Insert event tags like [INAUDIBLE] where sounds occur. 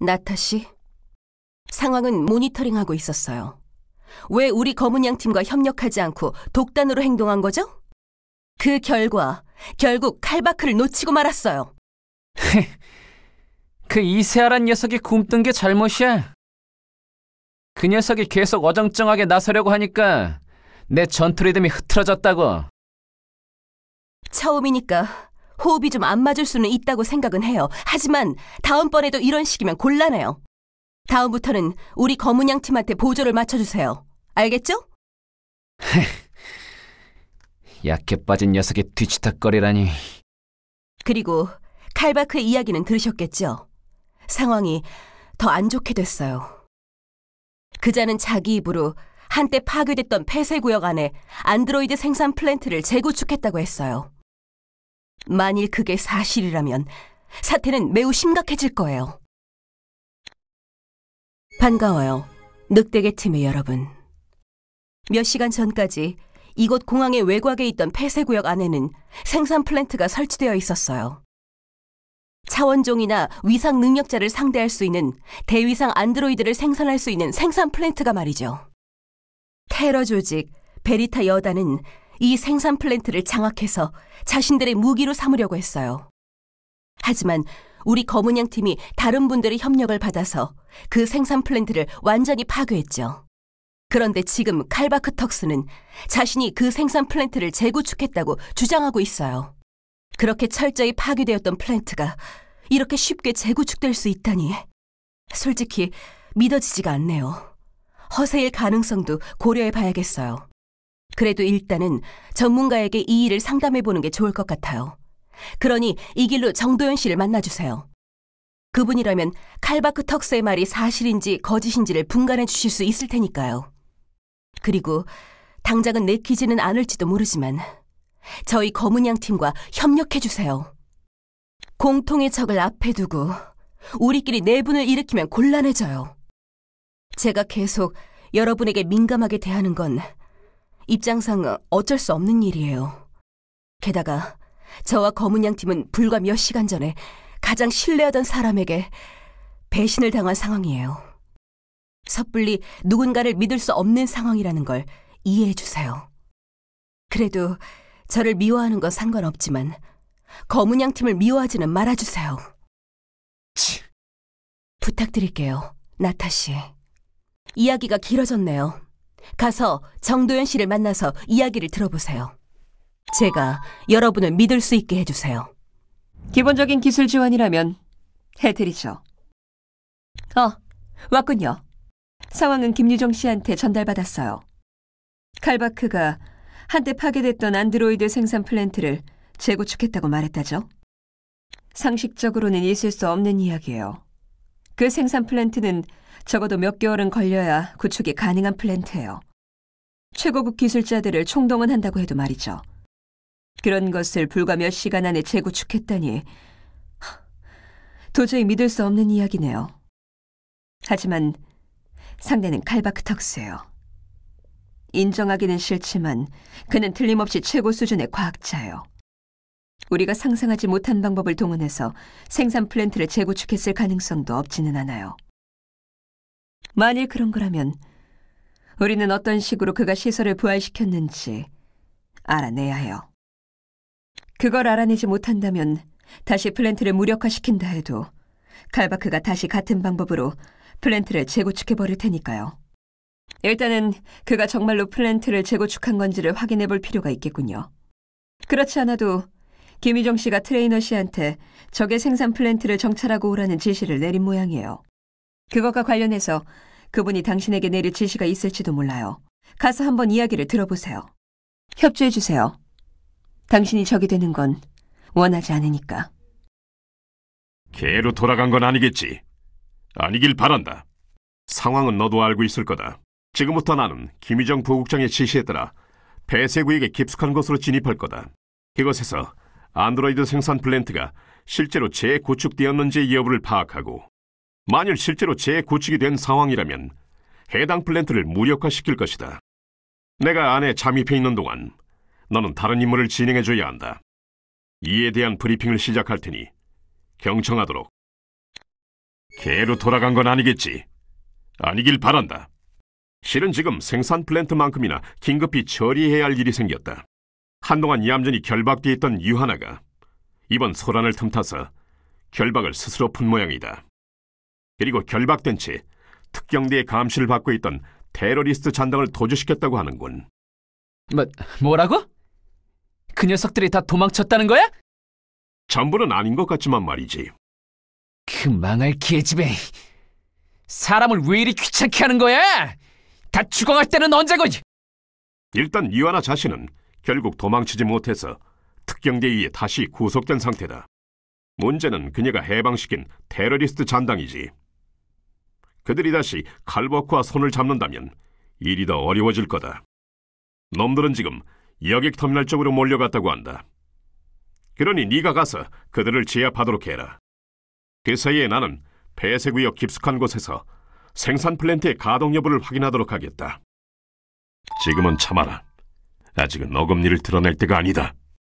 나타 씨, 상황은 모니터링하고 있었어요. 왜 우리 검은 양 팀과 협력하지 않고 독단으로 행동한 거죠? 그 결과 결국 칼바크를 놓치고 말았어요. [LAUGHS] 그 이세아란 녀석이 굼뜬 게 잘못이야. 그 녀석이 계속 어정쩡하게 나서려고 하니까 내 전투 리듬이 흐트러졌다고. 처음이니까 호흡이 좀 안 맞을 수는 있다고 생각은 해요. 하지만 다음번에도 이런 식이면 곤란해요. 다음부터는 우리 검은 양 팀한테 보조를 맞춰주세요. 알겠죠? [LAUGHS] 약해 빠진 녀석이 뒤치다거리라니. 그리고 칼바크의 이야기는 들으셨겠죠? 상황이 더 안 좋게 됐어요. 그자는 자기 입으로 한때 파괴됐던 폐쇄구역 안에 안드로이드 생산 플랜트를 재구축했다고 했어요. 만일 그게 사실이라면 사태는 매우 심각해질 거예요. 반가워요. 늑대계 팀의 여러분. 몇 시간 전까지 이곳 공항의 외곽에 있던 폐쇄구역 안에는 생산 플랜트가 설치되어 있었어요. 차원종이나 위상 능력자를 상대할 수 있는 대위상 안드로이드를 생산할 수 있는 생산 플랜트가 말이죠. 테러 조직 베리타 여단은 이 생산 플랜트를 장악해서 자신들의 무기로 삼으려고 했어요. 하지만 우리 검은양 팀이 다른 분들의 협력을 받아서 그 생산 플랜트를 완전히 파괴했죠. 그런데 지금 칼바크 턱스는 자신이 그 생산 플랜트를 재구축했다고 주장하고 있어요. 그렇게 철저히 파괴되었던 플랜트가 이렇게 쉽게 재구축될 수 있다니. 솔직히 믿어지지가 않네요. 허세일 가능성도 고려해 봐야겠어요. 그래도 일단은 전문가에게 이 일을 상담해 보는 게 좋을 것 같아요. 그러니 이 길로 정도현 씨를 만나주세요. 그분이라면 칼바크 턱스의 말이 사실인지 거짓인지를 분간해 주실 수 있을 테니까요. 그리고 당장은 내키지는 않을지도 모르지만 저희 검은양 팀과 협력해 주세요. 공통의 적을 앞에 두고 우리끼리 내분을 일으키면 곤란해져요. 제가 계속 여러분에게 민감하게 대하는 건 입장상 어쩔 수 없는 일이에요. 게다가 저와 검은양 팀은 불과 몇 시간 전에 가장 신뢰하던 사람에게 배신을 당한 상황이에요. 섣불리 누군가를 믿을 수 없는 상황이라는 걸 이해해 주세요. 그래도 저를 미워하는 건 상관없지만 검은 양 팀을 미워하지는 말아주세요. 치. 부탁드릴게요, 나타 씨. 이야기가 길어졌네요. 가서 정도현 씨를 만나서 이야기를 들어보세요. 제가 여러분을 믿을 수 있게 해주세요. 기본적인 기술 지원이라면 해드리죠. 어, 왔군요. 상황은 김유정 씨한테 전달받았어요. 칼바크가 한때 파괴됐던 안드로이드 생산 플랜트를 재구축했다고 말했다죠. 상식적으로는 있을 수 없는 이야기예요. 그 생산 플랜트는 적어도 몇 개월은 걸려야 구축이 가능한 플랜트예요. 최고급 기술자들을 총동원한다고 해도 말이죠. 그런 것을 불과 몇 시간 안에 재구축했다니 도저히 믿을 수 없는 이야기네요. 하지만 상대는 칼바크 턱스예요. 인정하기는 싫지만 그는 틀림없이 최고 수준의 과학자예요. 우리가 상상하지 못한 방법을 동원해서 생산 플랜트를 재구축했을 가능성도 없지는 않아요. 만일 그런 거라면 우리는 어떤 식으로 그가 시설을 부활시켰는지 알아내야 해요. 그걸 알아내지 못한다면 다시 플랜트를 무력화시킨다 해도 칼바크가 다시 같은 방법으로 플랜트를 재구축해 버릴 테니까요. 일단은 그가 정말로 플랜트를 재구축한 건지를 확인해 볼 필요가 있겠군요. 그렇지 않아도 김희정 씨가 트레이너 씨한테 적의 생산 플랜트를 정찰하고 오라는 지시를 내린 모양이에요. 그것과 관련해서 그분이 당신에게 내릴 지시가 있을지도 몰라요. 가서 한번 이야기를 들어보세요. 협조해 주세요. 당신이 적이 되는 건 원하지 않으니까. 개로 돌아간 건 아니겠지. 아니길 바란다. 상황은 너도 알고 있을 거다. 지금부터 나는 김희정 부국장의 지시에 따라 폐쇄구역에 깊숙한 곳으로 진입할 거다. 이곳에서 안드로이드 생산 플랜트가 실제로 재구축되었는지 여부를 파악하고 만일 실제로 재구축이 된 상황이라면 해당 플랜트를 무력화시킬 것이다. 내가 안에 잠입해 있는 동안 너는 다른 임무를 진행해줘야 한다. 이에 대한 브리핑을 시작할 테니 경청하도록 개로 돌아간 건 아니겠지. 아니길 바란다. 실은 지금 생산 플랜트만큼이나 긴급히 처리해야 할 일이 생겼다. 한동안 얌전히 결박돼 있던 유하나가 이번 소란을 틈타서 결박을 스스로 푼 모양이다. 그리고 결박된 채 특경대의 감시를 받고 있던 테러리스트 잔당을 도주시켰다고 하는군. 뭐, 뭐라고? 그 녀석들이 다 도망쳤다는 거야? 전부는 아닌 것 같지만 말이지. 그 망할 기회집에 사람을 왜 이리 귀찮게 하는 거야? 다 죽어갈 때는 언제고? 일단 유하나 자신은 결국 도망치지 못해서 특경대에 의해 다시 구속된 상태다. 문제는 그녀가 해방시킨 테러리스트 잔당이지. 그들이 다시 칼버크와 손을 잡는다면 일이 더 어려워질 거다. 놈들은 지금 여객 터미널 쪽으로 몰려갔다고 한다. 그러니 네가 가서 그들을 제압하도록 해라. 그 사이에 나는 폐쇄구역 깊숙한 곳에서 생산 플랜트의 가동 여부를 확인하도록 하겠다. 지금은 참아라. 아직은 어금니를 드러낼 때가 아니다.